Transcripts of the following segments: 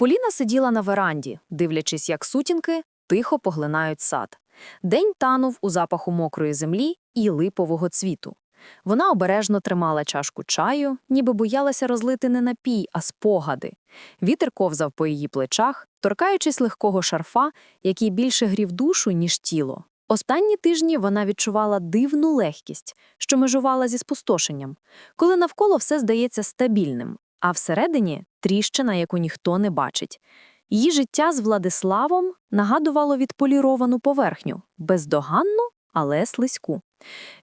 Поліна сиділа на веранді, дивлячись, як сутінки тихо поглинають сад. День танув у запаху мокрої землі і липового цвіту. Вона обережно тримала чашку чаю, ніби боялася розлити не напій, а спогади. Вітер ковзав по її плечах, торкаючись легкого шарфа, який більше грів душу, ніж тіло. Останні тижні вона відчувала дивну легкість, що межувала зі спустошенням, коли навколо все здається стабільним, а всередині тріщина, яку ніхто не бачить. Її життя з Владиславом нагадувало відполіровану поверхню, бездоганну, але слизьку.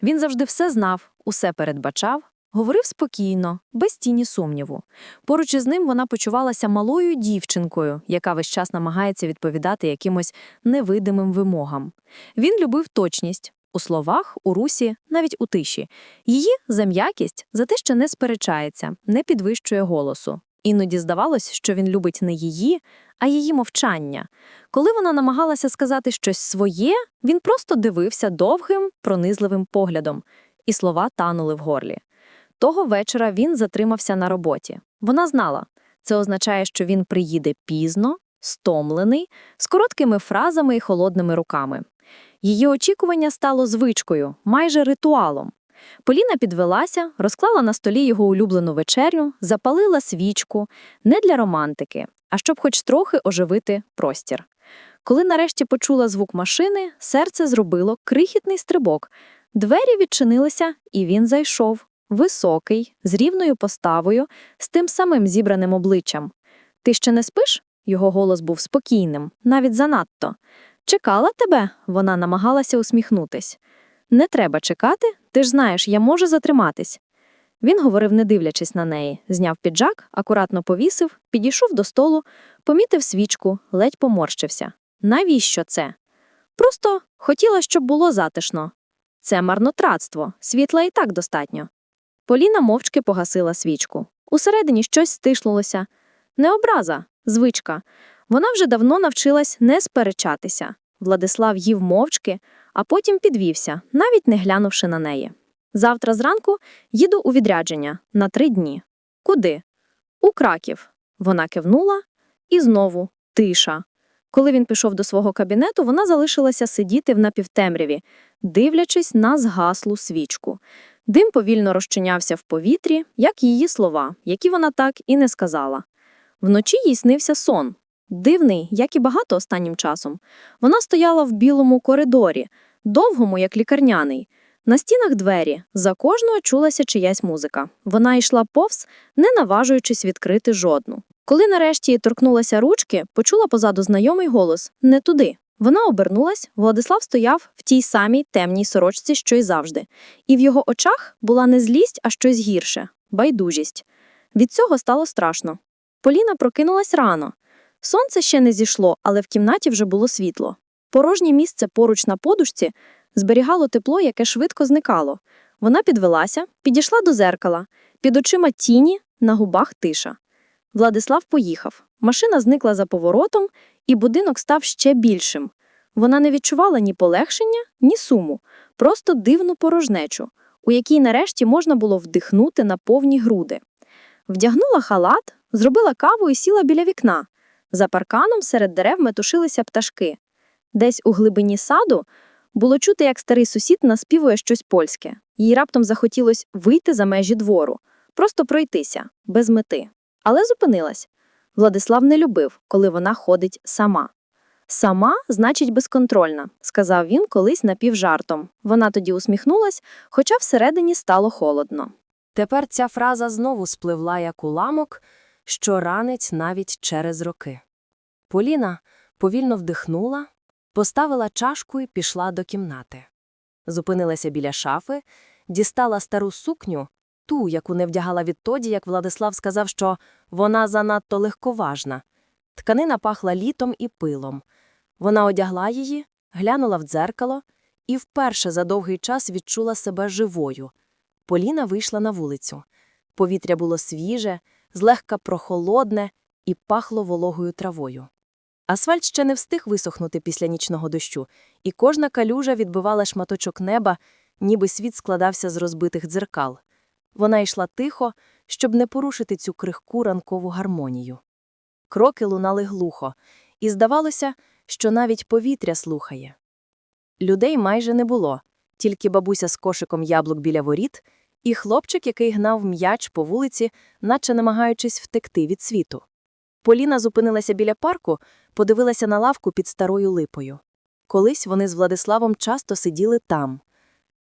Він завжди все знав, усе передбачав, говорив спокійно, без тіні сумніву. Поруч із ним вона почувалася малою дівчинкою, яка весь час намагається відповідати якимось невидимим вимогам. Він любив точність у словах, у русі, навіть у тиші. Її за м'якість, за те, що не сперечається, не підвищує голосу. Іноді здавалось, що він любить не її, а її мовчання. Коли вона намагалася сказати щось своє, він просто дивився довгим, пронизливим поглядом, і слова танули в горлі. Того вечора він затримався на роботі. Вона знала, це означає, що він приїде пізно, стомлений, з короткими фразами і холодними руками. Її очікування стало звичкою, майже ритуалом. Поліна підвелася, розклала на столі його улюблену вечерю, запалила свічку не для романтики, а щоб хоч трохи оживити простір. Коли нарешті почула звук машини, серце зробило крихітний стрибок. Двері відчинилися, і він зайшов. Високий, з рівною поставою, з тим самим зібраним обличчям. Ти ще не спиш? Його голос був спокійним, навіть занадто. Чекала тебе? Вона намагалася усміхнутись. Не треба чекати, ти ж знаєш, я можу затриматись. Він говорив, не дивлячись на неї, зняв піджак, акуратно повісив, підійшов до столу, помітив свічку, ледь поморщився. Навіщо це? Просто хотіла, щоб було затишно. Це марнотратство, світла і так достатньо. Поліна мовчки погасила свічку. Усередині щось стишнулося. Не образа, звичка. Вона вже давно навчилась не сперечатися. Владислав їв мовчки, а потім підвівся, навіть не глянувши на неї. Завтра зранку їду у відрядження на три дні. Куди? У Краків. Вона кивнула, і знову тиша. Коли він пішов до свого кабінету, вона залишилася сидіти в напівтемряві, дивлячись на згаслу свічку. Дим повільно розчинявся в повітрі, як її слова, які вона так і не сказала. Вночі їй снився сон. Дивний, як і багато останнім часом. Вона стояла в білому коридорі, довгому, як лікарняний. На стінах двері, за кожною чулася чиясь музика. Вона йшла повз, не наважуючись відкрити жодну. Коли нарешті торкнулася ручки, почула позаду знайомий голос не туди. Вона обернулась, Владислав стояв в тій самій темній сорочці, що й завжди, і в його очах була не злість, а щось гірше байдужість. Від цього стало страшно. Поліна прокинулась рано. Сонце ще не зійшло, але в кімнаті вже було світло. Порожнє місце поруч на подушці зберігало тепло, яке швидко зникало. Вона підвелася, підійшла до зеркала, під очима тіні, на губах тиша. Владислав поїхав. Машина зникла за поворотом, і будинок став ще більшим. Вона не відчувала ні полегшення, ні суму, просто дивну порожнечу, у якій нарешті можна було вдихнути на повні груди. Вдягнула халат, зробила каву і сіла біля вікна. За парканом серед дерев метушилися пташки. Десь у глибині саду було чути, як старий сусід наспівує щось польське. Їй раптом захотілося вийти за межі двору, просто пройтися, без мети. Але зупинилась. Владислав не любив, коли вона ходить сама. Сама значить безконтрольна, сказав він колись напівжартом. Вона тоді усміхнулась, хоча всередині стало холодно. Тепер ця фраза знову спливла як уламок, що ранить навіть через роки. Поліна повільно вдихнула, поставила чашку і пішла до кімнати. Зупинилася біля шафи, дістала стару сукню, ту, яку не вдягала відтоді, як Владислав сказав, що вона занадто легковажна. Тканина пахла літом і пилом. Вона одягла її, глянула в дзеркало і вперше за довгий час відчула себе живою. Поліна вийшла на вулицю. Повітря було свіже, злегка прохолодне і пахло вологою травою. Асфальт ще не встиг висохнути після нічного дощу, і кожна калюжа відбивала шматочок неба, ніби світ складався з розбитих дзеркал. Вона йшла тихо, щоб не порушити цю крихку ранкову гармонію. Кроки лунали глухо, і здавалося, що навіть повітря слухає. Людей майже не було, тільки бабуся з кошиком яблук біля воріт і хлопчик, який гнав м'яч по вулиці, наче намагаючись втекти від світу. Поліна зупинилася біля парку, подивилася на лавку під старою липою. Колись вони з Владиславом часто сиділи там.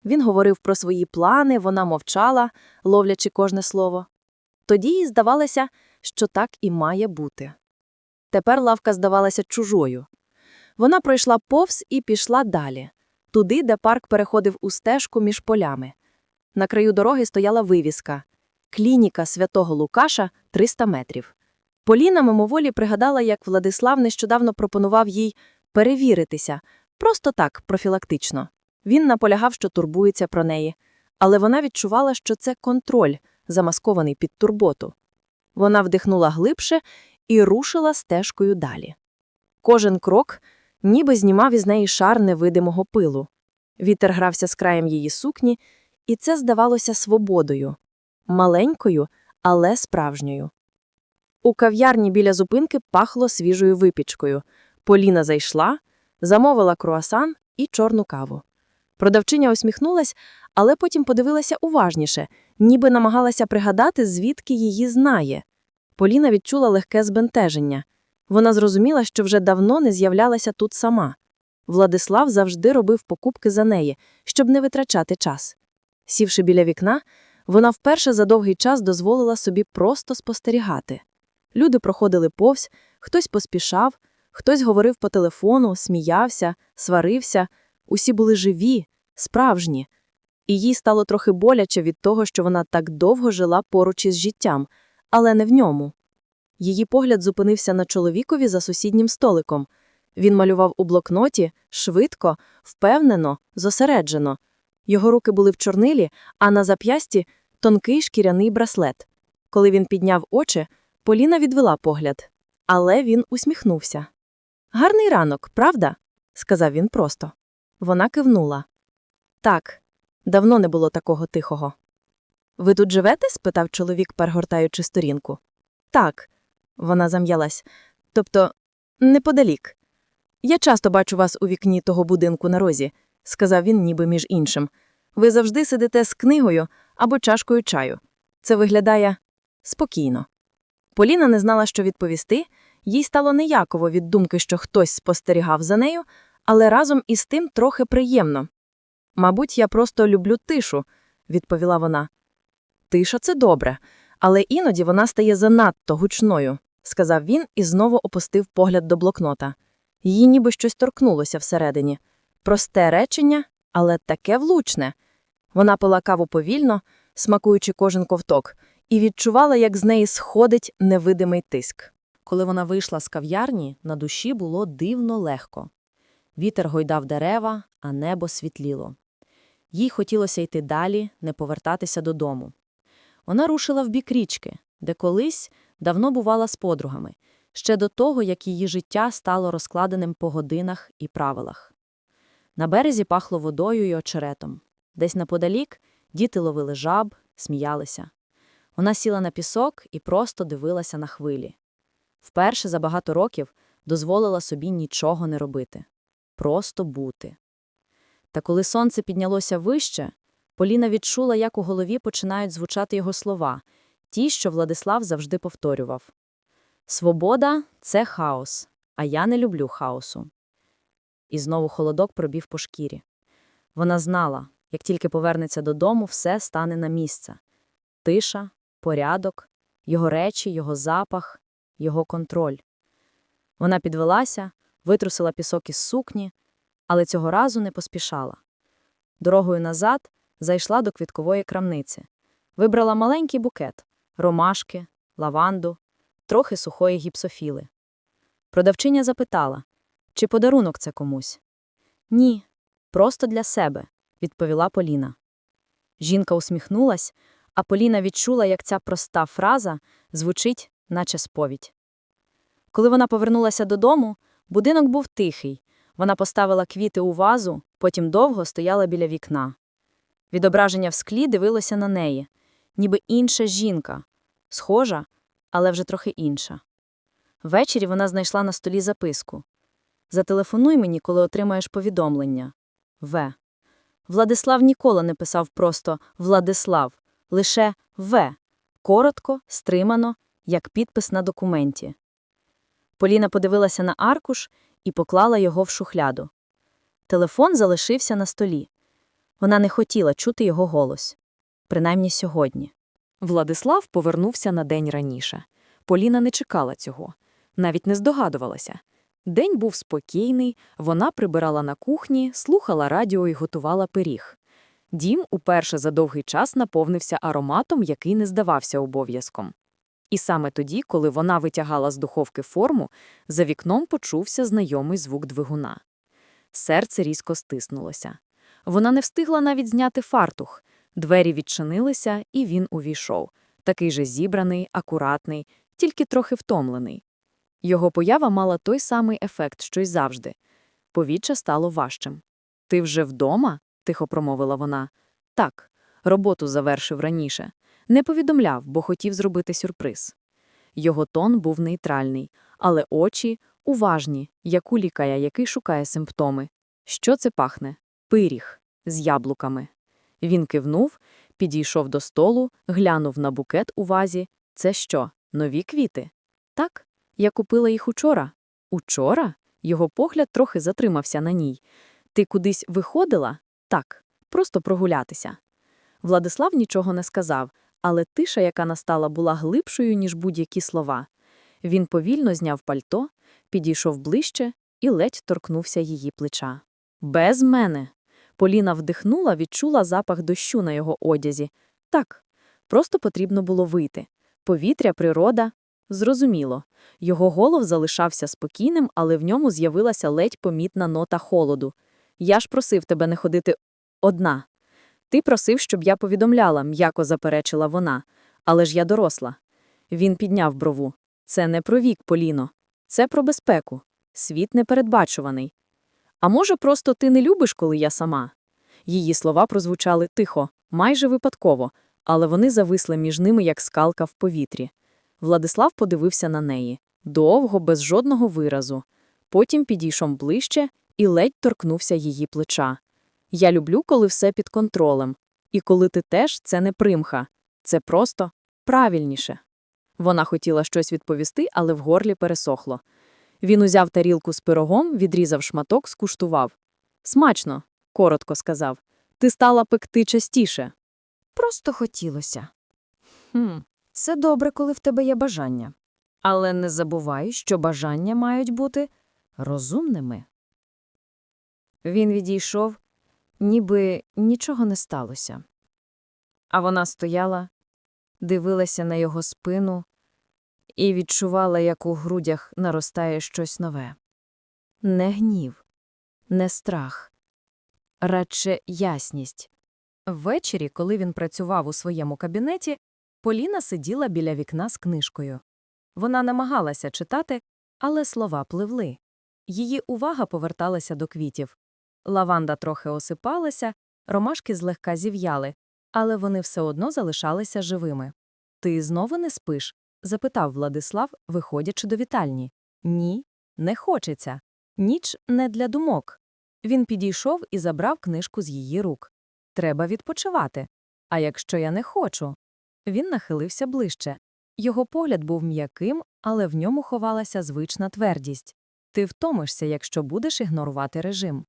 Він говорив про свої плани, вона мовчала, ловлячи кожне слово. Тоді їй здавалося, що так і має бути. Тепер лавка здавалася чужою. Вона пройшла повз і пішла далі, туди, де парк переходив у стежку між полями. На краю дороги стояла вивіска Клініка святого Лукаша 300 метрів. Поліна мимоволі пригадала, як Владислав нещодавно пропонував їй перевіритися, просто так, профілактично. Він наполягав, що турбується про неї, але вона відчувала, що це контроль, замаскований під турботу. Вона вдихнула глибше і рушила стежкою далі. Кожен крок ніби знімав із неї шар невидимого пилу. Вітер грався з краєм її сукні, і це здавалося свободою. Маленькою, але справжньою. У кав'ярні біля зупинки пахло свіжою випічкою. Поліна зайшла, замовила круасан і чорну каву. Продавчиня усміхнулась, але потім подивилася уважніше, ніби намагалася пригадати, звідки її знає. Поліна відчула легке збентеження. Вона зрозуміла, що вже давно не з'являлася тут сама. Владислав завжди робив покупки за неї, щоб не витрачати час. Сівши біля вікна, вона вперше за довгий час дозволила собі просто спостерігати. Люди проходили повз, хтось поспішав, хтось говорив по телефону, сміявся, сварився. Усі були живі, справжні. І їй стало трохи боляче від того, що вона так довго жила поруч із життям, але не в ньому. Її погляд зупинився на чоловікові за сусіднім столиком. Він малював у блокноті швидко, впевнено, зосереджено. Його руки були в чорнилі, а на зап'ясті тонкий шкіряний браслет. Коли він підняв очі, Поліна відвела погляд. Але він усміхнувся. Гарний ранок, правда? сказав він просто. Вона кивнула. Так, давно не було такого тихого. Ви тут живете? спитав чоловік, перегортаючи сторінку. Так, вона зам'ялась. Тобто, неподалік. Я часто бачу вас у вікні того будинку на розі, сказав він, ніби між іншим. Ви завжди сидите з книгою або чашкою чаю. Це виглядає спокійно. Поліна не знала, що відповісти, їй стало неяково від думки, що хтось спостерігав за нею, але разом із тим трохи приємно. Мабуть, я просто люблю тишу, відповіла вона. Тиша це добре, але іноді вона стає занадто гучною, сказав він і знову опустив погляд до блокнота. Її ніби щось торкнулося всередині. Просте речення, але таке влучне. Вона пила каву повільно, смакуючи кожен ковток, і відчувала, як з неї сходить невидимий тиск. Коли вона вийшла з кав'ярні, на душі було дивно легко. Вітер гойдав дерева, а небо світліло. Їй хотілося йти далі, не повертатися додому. Вона рушила в бік річки, де колись давно бувала з подругами, ще до того, як її життя стало розкладеним по годинах і правилах. На березі пахло водою й очеретом. Десь неподалік діти ловили жаб, сміялися. Вона сіла на пісок і просто дивилася на хвилі. Вперше за багато років дозволила собі нічого не робити. Просто бути. Та коли сонце піднялося вище, Поліна відчула, як у голові починають звучати його слова, ті, що Владислав завжди повторював. Свобода це хаос, а я не люблю хаосу. І знову холодок пробів по шкірі. Вона знала, як тільки повернеться додому, все стане на місце. Тиша, порядок, його речі, його запах, його контроль. Вона підвелася, витрусила пісок із сукні, але цього разу не поспішала. Дорогою назад зайшла до квіткової крамниці. Вибрала маленький букет – ромашки, лаванду, трохи сухої гіпсофіли. Продавчиня запитала, чи подарунок це комусь. Ні, просто для себе, відповіла Поліна. Жінка усміхнулась, а Поліна відчула, як ця проста фраза звучить, наче сповідь. Коли вона повернулася додому, будинок був тихий. Вона поставила квіти у вазу, потім довго стояла біля вікна. Відображення в склі дивилося на неї, ніби інша жінка, схожа, але вже трохи інша. Ввечері вона знайшла на столі записку. Зателефонуй мені, коли отримаєш повідомлення. В. Владислав ніколи не писав просто Владислав, лише В. Коротко, стримано, як підпис на документі. Поліна подивилася на аркуш і поклала його в шухляду. Телефон залишився на столі. Вона не хотіла чути його голос. Принаймні сьогодні. Владислав повернувся на день раніше. Поліна не чекала цього, навіть не здогадувалася. День був спокійний, вона прибирала на кухні, слухала радіо і готувала пиріг. Дім уперше за довгий час наповнився ароматом, який не здавався обов'язком. І саме тоді, коли вона витягала з духовки форму, за вікном почувся знайомий звук двигуна. Серце різко стиснулося. Вона не встигла навіть зняти фартух. Двері відчинилися, і він увійшов. Такий же зібраний, акуратний, тільки трохи втомлений. Його поява мала той самий ефект, що й завжди. Повіччя стало важчим. Ти вже вдома? тихо промовила вона. Так, роботу завершив раніше. Не повідомляв, бо хотів зробити сюрприз. Його тон був нейтральний, але очі уважні, як у лікаря, який шукає симптоми. Що це пахне? Пиріг з яблуками. Він кивнув, підійшов до столу, глянув на букет у вазі. Це що, нові квіти? Так, я купила їх учора. Учора? Його погляд трохи затримався на ній. Ти кудись виходила? Так, просто прогулятися. Владислав нічого не сказав, але тиша, яка настала, була глибшою, ніж будь-які слова. Він повільно зняв пальто, підійшов ближче і ледь торкнувся її плеча. Без мене. Поліна вдихнула, відчула запах дощу на його одязі. Так, просто потрібно було вийти. Повітря, природа. Зрозуміло. Його голов залишався спокійним, але в ньому з'явилася ледь помітна нота холоду. Я ж просив тебе не ходити одна. Ти просив, щоб я повідомляла, м'яко заперечила вона. Але ж я доросла. Він підняв брову. Це не про вік, Поліно. Це про безпеку. Світ непередбачуваний. А може, просто ти не любиш, коли я сама? Її слова прозвучали тихо, майже випадково, але вони зависли між ними, як скалка в повітрі. Владислав подивився на неї. Довго, без жодного виразу. Потім підійшов ближче і ледь торкнувся її плеча. Я люблю, коли все під контролем. І коли ти теж, це не примха. Це просто правильніше. Вона хотіла щось відповісти, але в горлі пересохло. Він узяв тарілку з пирогом, відрізав шматок, скуштував. Смачно, коротко сказав. Ти стала пекти частіше. Просто хотілося. Хм, це добре, коли в тебе є бажання. Але не забувай, що бажання мають бути розумними. Він відійшов, ніби нічого не сталося. А вона стояла, дивилася на його спину і відчувала, як у грудях наростає щось нове. Не гнів, не страх, радше ясність. Ввечері, коли він працював у своєму кабінеті, Поліна сиділа біля вікна з книжкою. Вона намагалася читати, але слова пливли. Її увага поверталася до квітів. Лаванда трохи осипалася, ромашки злегка зів'яли, але вони все одно залишалися живими. Ти знову не спиш? запитав Владислав, виходячи до вітальні. Ні, не хочеться. Ніч не для думок. Він підійшов і забрав книжку з її рук. Треба відпочивати. А якщо я не хочу? Він нахилився ближче. Його погляд був м'яким, але в ньому ховалася звична твердість. Ти втомишся, якщо будеш ігнорувати режим.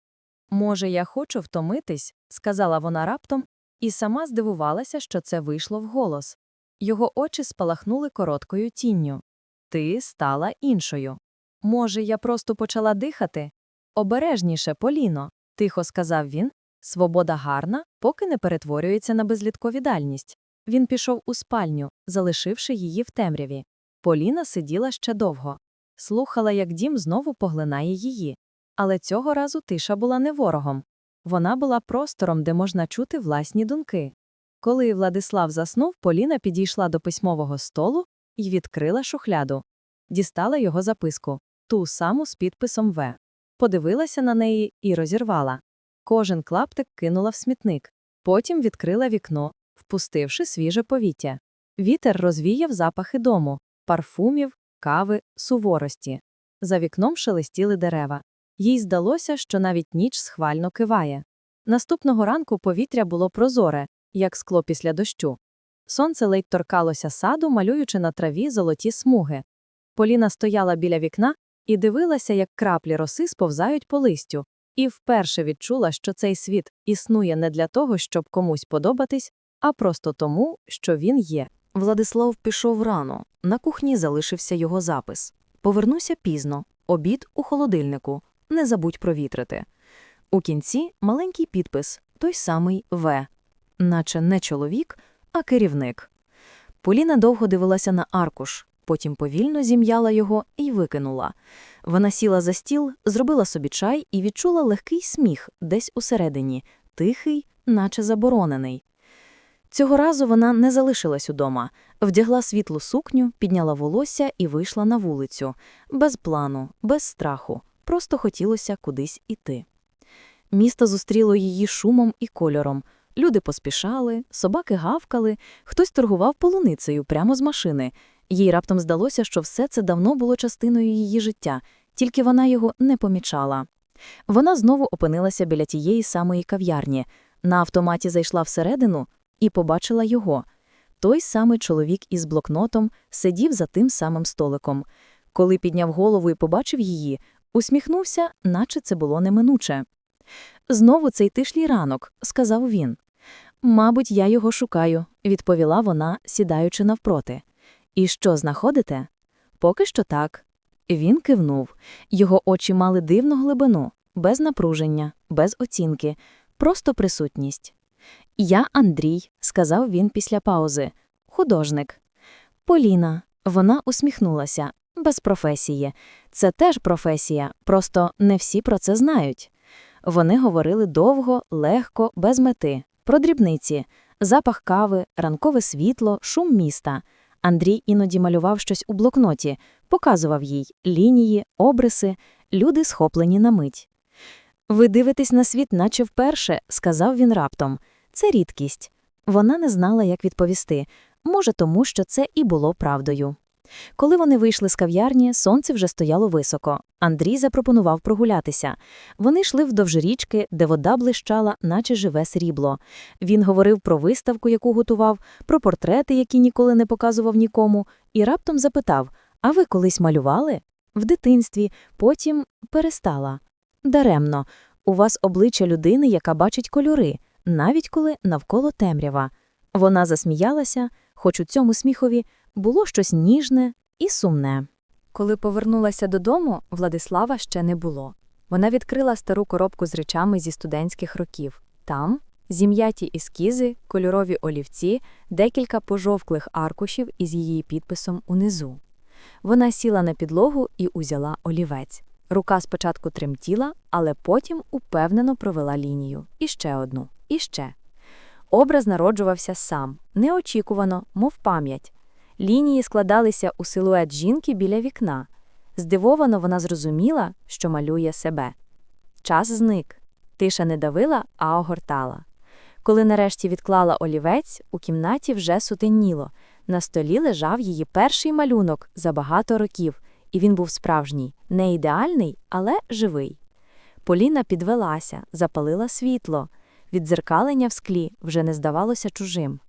Може, я хочу втомитись, сказала вона раптом, і сама здивувалася, що це вийшло вголос. Його очі спалахнули короткою тінню. Ти стала іншою. Може, я просто почала дихати? Обережніше, Поліно, тихо сказав він. Свобода гарна, поки не перетворюється на безлітковідальність. Він пішов у спальню, залишивши її в темряві. Поліна сиділа ще довго. Слухала, як дім знову поглинає її. Але цього разу тиша була не ворогом. Вона була простором, де можна чути власні думки. Коли Владислав заснув, Поліна підійшла до письмового столу і відкрила шухляду. Дістала його записку, ту саму з підписом В. Подивилася на неї і розірвала. Кожен клаптик кинула в смітник. Потім відкрила вікно, впустивши свіже повітря. Вітер розвіяв запахи дому, парфумів, кави, суворості. За вікном шелестіли дерева. Їй здалося, що навіть ніч схвально киває. Наступного ранку повітря було прозоре, як скло після дощу. Сонце ледь торкалося саду, малюючи на траві золоті смуги. Поліна стояла біля вікна і дивилася, як краплі роси сповзають по листю, і вперше відчула, що цей світ існує не для того, щоб комусь подобатись, а просто тому, що він є. Владислав пішов рано. На кухні залишився його запис. Повернуся пізно. Обід у холодильнику. Не забудь провітрити. У кінці маленький підпис, той самий В. Наче не чоловік, а керівник. Поліна довго дивилася на аркуш, потім повільно зім'яла його і викинула. Вона сіла за стіл, зробила собі чай і відчула легкий сміх десь усередині, тихий, наче заборонений. Цього разу вона не залишилась удома, вдягла світлу сукню, підняла волосся і вийшла на вулицю. Без плану, без страху, просто хотілося кудись іти. Місто зустріло її шумом і кольором. Люди поспішали, собаки гавкали, хтось торгував полуницею прямо з машини. Їй раптом здалося, що все це давно було частиною її життя, тільки вона його не помічала. Вона знову опинилася біля тієї самої кав'ярні. На автоматі зайшла всередину і побачила його. Той самий чоловік із блокнотом сидів за тим самим столиком. Коли підняв голову і побачив її, усміхнувся, наче це було неминуче. Знову цей тишлій ранок, сказав він. Мабуть, я його шукаю, відповіла вона, сідаючи навпроти. І що знаходите? Поки що так. Він кивнув. Його очі мали дивну глибину, без напруження, без оцінки, просто присутність. Я Андрій, сказав він після паузи. Художник. Поліна. Вона усміхнулася. Без професії. Це теж професія, просто не всі про це знають. Вони говорили довго, легко, без мети, про дрібниці, запах кави, ранкове світло, шум міста. Андрій іноді малював щось у блокноті, показував їй лінії, обриси, люди схоплені на мить. Ви дивитесь на світ, наче вперше, сказав він раптом. Це рідкість. Вона не знала, як відповісти, може, тому що це і було правдою. Коли вони вийшли з кав'ярні, сонце вже стояло високо. Андрій запропонував прогулятися. Вони йшли вдовж річки, де вода блищала, наче живе срібло. Він говорив про виставку, яку готував, про портрети, які ніколи не показував нікому, і раптом запитав: А ви колись малювали? В дитинстві, потім перестала. Даремно, у вас обличчя людини, яка бачить кольори, навіть коли навколо темрява. Вона засміялася, хоч у цьому сміхові було щось ніжне і сумне. Коли повернулася додому, Владислава ще не було. Вона відкрила стару коробку з речами зі студентських років. Там зім'яті ескізи, кольорові олівці, декілька пожовклих аркушів із її підписом унизу. Вона сіла на підлогу і узяла олівець. Рука спочатку тремтіла, але потім упевнено провела лінію. І ще одну, і ще. Образ народжувався сам, неочікувано, мов пам'ять. Лінії складалися у силует жінки біля вікна. Здивовано вона зрозуміла, що малює себе. Час зник. Тиша не давила, а огортала. Коли нарешті відклала олівець, у кімнаті вже сутеніло. На столі лежав її перший малюнок за багато років, і він був справжній, не ідеальний, але живий. Поліна підвелася, запалила світло. Віддзеркалення в склі вже не здавалося чужим.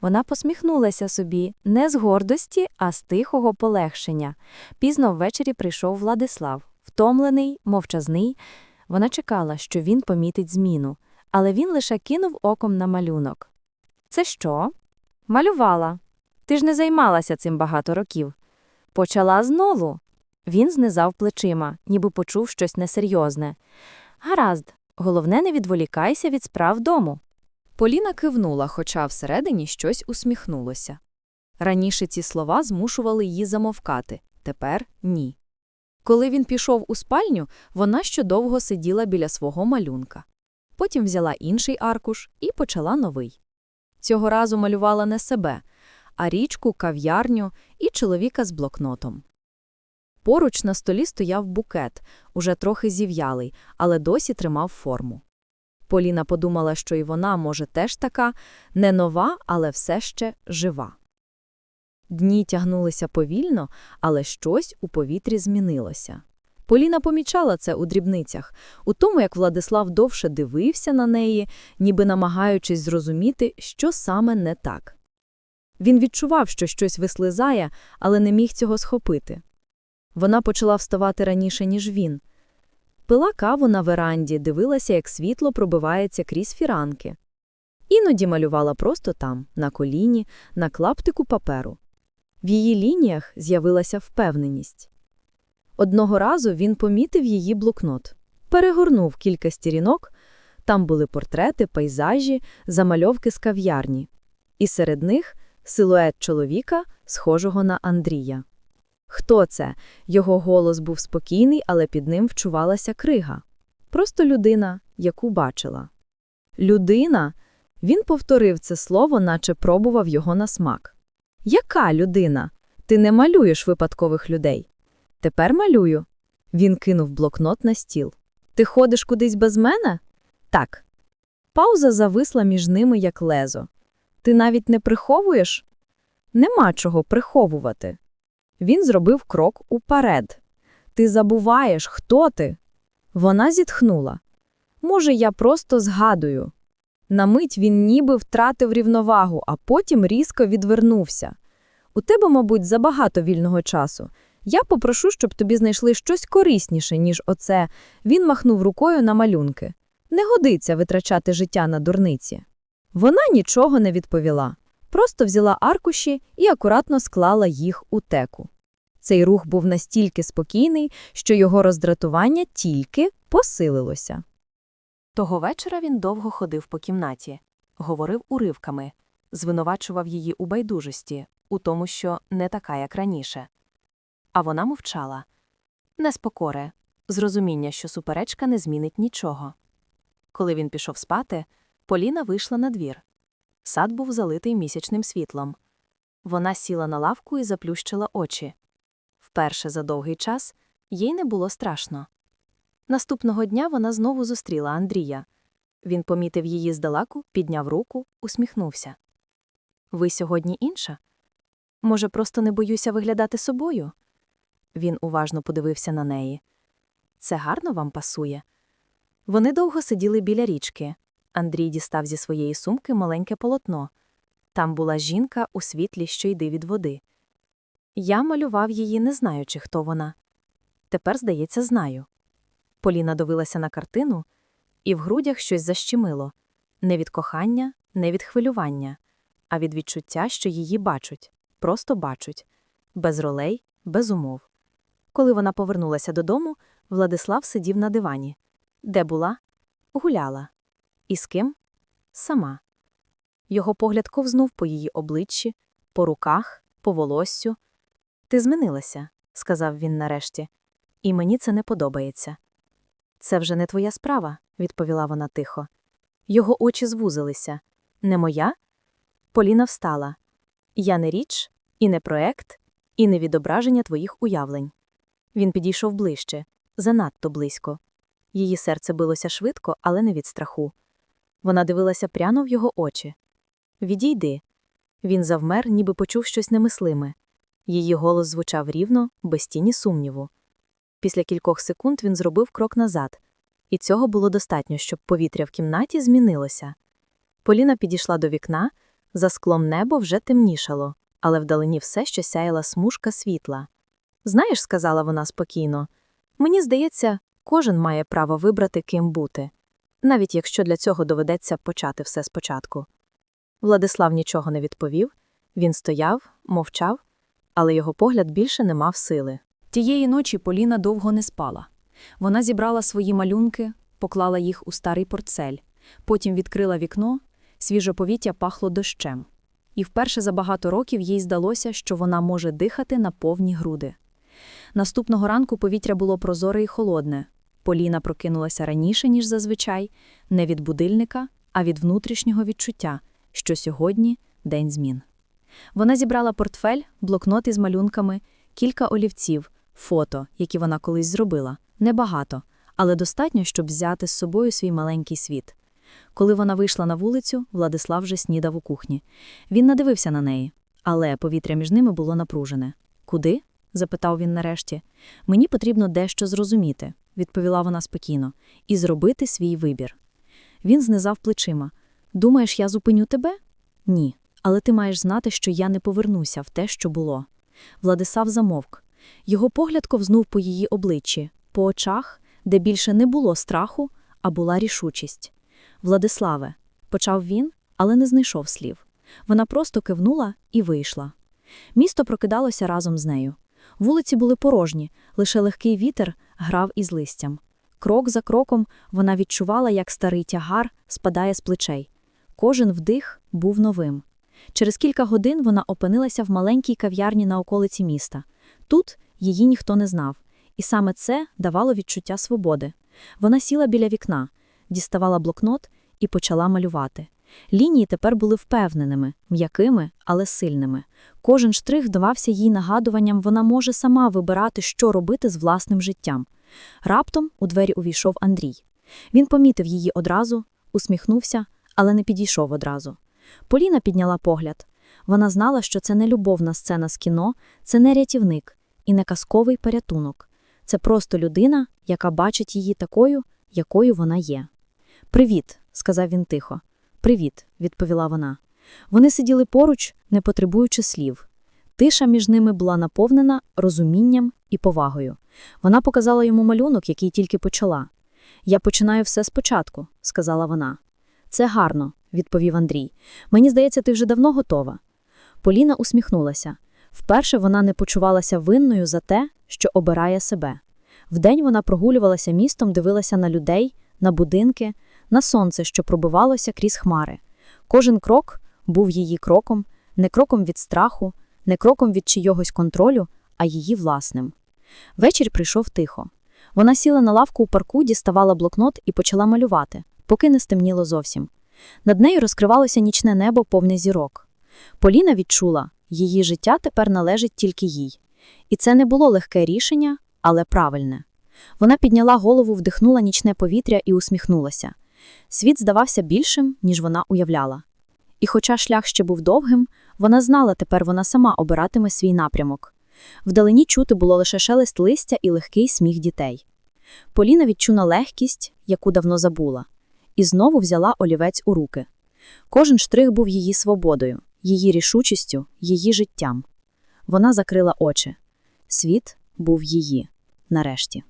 Вона посміхнулася собі не з гордості, а з тихого полегшення. Пізно ввечері прийшов Владислав, втомлений, мовчазний. Вона чекала, що він помітить зміну, але він лише кинув оком на малюнок. Це що? Малювала. Ти ж не займалася цим багато років. Почала знову. Він знизав плечима, ніби почув щось несерйозне. Гаразд, головне, не відволікайся від справ дому. Поліна кивнула, хоча всередині щось усміхнулося. Раніше ці слова змушували її замовкати, тепер ні. Коли він пішов у спальню, вона ще довго сиділа біля свого малюнка. Потім взяла інший аркуш і почала новий. Цього разу малювала не себе, а річку, кав'ярню і чоловіка з блокнотом. Поруч на столі стояв букет, уже трохи зів'ялий, але досі тримав форму. Поліна подумала, що і вона, може, теж така, не нова, але все ще жива. Дні тягнулися повільно, але щось у повітрі змінилося. Поліна помічала це у дрібницях, у тому, як Владислав довше дивився на неї, ніби намагаючись зрозуміти, що саме не так. Він відчував, що щось вислизає, але не міг цього схопити. Вона почала вставати раніше, ніж він. Пила каву на веранді, дивилася, як світло пробивається крізь фіранки. Іноді малювала просто там, на коліні, на клаптику паперу. В її лініях з'явилася впевненість. Одного разу він помітив її блокнот, перегорнув кілька сторінок, там були портрети, пейзажі, замальовки з кав'ярні. І серед них силует чоловіка, схожого на Андрія. Хто це? Його голос був спокійний, але під ним вчувалася крига. Просто людина, яку бачила. Людина? Він повторив це слово, наче пробував його на смак. Яка людина? Ти не малюєш випадкових людей. Тепер малюю. Він кинув блокнот на стіл. Ти ходиш кудись без мене? Так. Пауза зависла між ними, як лезо. Ти навіть не приховуєш? Нема чого приховувати. Він зробив крок уперед. Ти забуваєш, хто ти? Вона зітхнула. Може, я просто згадую. На мить він ніби втратив рівновагу, а потім різко відвернувся. У тебе, мабуть, забагато вільного часу. Я попрошу, щоб тобі знайшли щось корисніше, ніж оце. Він махнув рукою на малюнки. Не годиться витрачати життя на дурниці. Вона нічого не відповіла, просто взяла аркуші і акуратно склала їх у теку. Цей рух був настільки спокійний, що його роздратування тільки посилилося. Того вечора він довго ходив по кімнаті, говорив уривками, звинувачував її у байдужості, у тому, що не така, як раніше. А вона мовчала. Неспокоре, зрозуміння, що суперечка не змінить нічого. Коли він пішов спати, Поліна вийшла на двір. Сад був залитий місячним світлом. Вона сіла на лавку і заплющила очі. Вперше за довгий час їй не було страшно. Наступного дня вона знову зустріла Андрія. Він помітив її здалеку, підняв руку, усміхнувся. Ви сьогодні інша? Може, просто не боюся виглядати собою? Він уважно подивився на неї. Це гарно вам пасує. Вони довго сиділи біля річки. Андрій дістав зі своєї сумки маленьке полотно. Там була жінка у світлі, що йде від води. Я малював її, не знаючи, хто вона. Тепер, здається, знаю. Поліна дивилася на картину, і в грудях щось защемило не від кохання, не від хвилювання, а від відчуття, що її бачать, просто бачать, без ролей, без умов. Коли вона повернулася додому, Владислав сидів на дивані. Де була? Гуляла. І з ким? Сама. Його погляд ковзнув по її обличчі, по руках, по волоссю. Ти змінилася, сказав він нарешті, і мені це не подобається. Це вже не твоя справа, відповіла вона тихо. Його очі звузилися. Не моя? Поліна встала. Я не річ, і не проект, і не відображення твоїх уявлень. Він підійшов ближче, занадто близько. Її серце билося швидко, але не від страху. Вона дивилася прямо в його очі. Відійди. Він завмер, ніби почув щось немислиме. Її голос звучав рівно, без тіні сумніву. Після кількох секунд він зробив крок назад, і цього було достатньо, щоб повітря в кімнаті змінилося. Поліна підійшла до вікна, за склом небо вже темнішало, але вдалині все ще сяяла смужка світла. Знаєш, сказала вона спокійно, мені здається, кожен має право вибрати, ким бути, навіть якщо для цього доведеться почати все спочатку. Владислав нічого не відповів, він стояв, мовчав, але його погляд більше не мав сили. Тієї ночі Поліна довго не спала. Вона зібрала свої малюнки, поклала їх у старий портцель, потім відкрила вікно, свіже повітря пахло дощем. І вперше за багато років їй здалося, що вона може дихати на повні груди. Наступного ранку повітря було прозоре і холодне. Поліна прокинулася раніше, ніж зазвичай, не від будильника, а від внутрішнього відчуття, що сьогодні день змін. Вона зібрала портфель, блокнот із малюнками, кілька олівців, фото, які вона колись зробила. Небагато, але достатньо, щоб взяти з собою свій маленький світ. Коли вона вийшла на вулицю, Владислав вже снідав у кухні. Він надивився на неї. але повітря між ними було напружене. Куди? запитав він нарешті. Мені потрібно дещо зрозуміти, відповіла вона спокійно, і зробити свій вибір. Він знизав плечима. Думаєш, я зупиню тебе? Ні. Але ти маєш знати, що я не повернуся в те, що було. Владислав замовк. Його погляд ковзнув по її обличчі, по очах, де більше не було страху, а була рішучість. Владиславе, почав він, але не знайшов слів. Вона просто кивнула і вийшла. Місто прокидалося разом з нею. Вулиці були порожні, лише легкий вітер грав із листям. Крок за кроком вона відчувала, як старий тягар спадає з плечей. Кожен вдих був новим. Через кілька годин вона опинилася в маленькій кав'ярні на околиці міста. Тут її ніхто не знав, і саме це давало відчуття свободи. Вона сіла біля вікна, діставала блокнот і почала малювати. Лінії тепер були впевненими, м'якими, але сильними. Кожен штрих давався їй нагадуванням, вона може сама вибирати, що робити з власним життям. Раптом у двері увійшов Андрій. Він помітив її одразу, усміхнувся, але не підійшов одразу. Поліна підняла погляд. Вона знала, що це не любовна сцена з кіно, це не рятівник і не казковий порятунок. Це просто людина, яка бачить її такою, якою вона є. Привіт, сказав він тихо. Привіт, відповіла вона. Вони сиділи поруч, не потребуючи слів. Тиша між ними була наповнена розумінням і повагою. Вона показала йому малюнок, який тільки почала. Я починаю все спочатку, сказала вона. Це гарно, відповів Андрій. Мені здається, ти вже давно готова. Поліна усміхнулася. Вперше вона не почувалася винною за те, що обирає себе. Вдень вона прогулювалася містом, дивилася на людей, на будинки, на сонце, що пробивалося крізь хмари. Кожен крок був її кроком, не кроком від страху, не кроком від чийогось контролю, а її власним. Вечір прийшов тихо. Вона сіла на лавку у парку, діставала блокнот і почала малювати, поки не стемніло зовсім. Над нею розкривалося нічне небо, повне зірок. Поліна відчула, її життя тепер належить тільки їй. І це не було легке рішення, але правильне. Вона підняла голову, вдихнула нічне повітря і усміхнулася. Світ здавався більшим, ніж вона уявляла. І хоча шлях ще був довгим, вона знала, тепер вона сама обиратиме свій напрямок. Вдалині чути було лише шелест листя і легкий сміх дітей. Поліна відчула легкість, яку давно забула, і знову взяла олівець у руки. Кожен штрих був її свободою, її рішучістю, її життям. Вона закрила очі. Світ був її. Нарешті.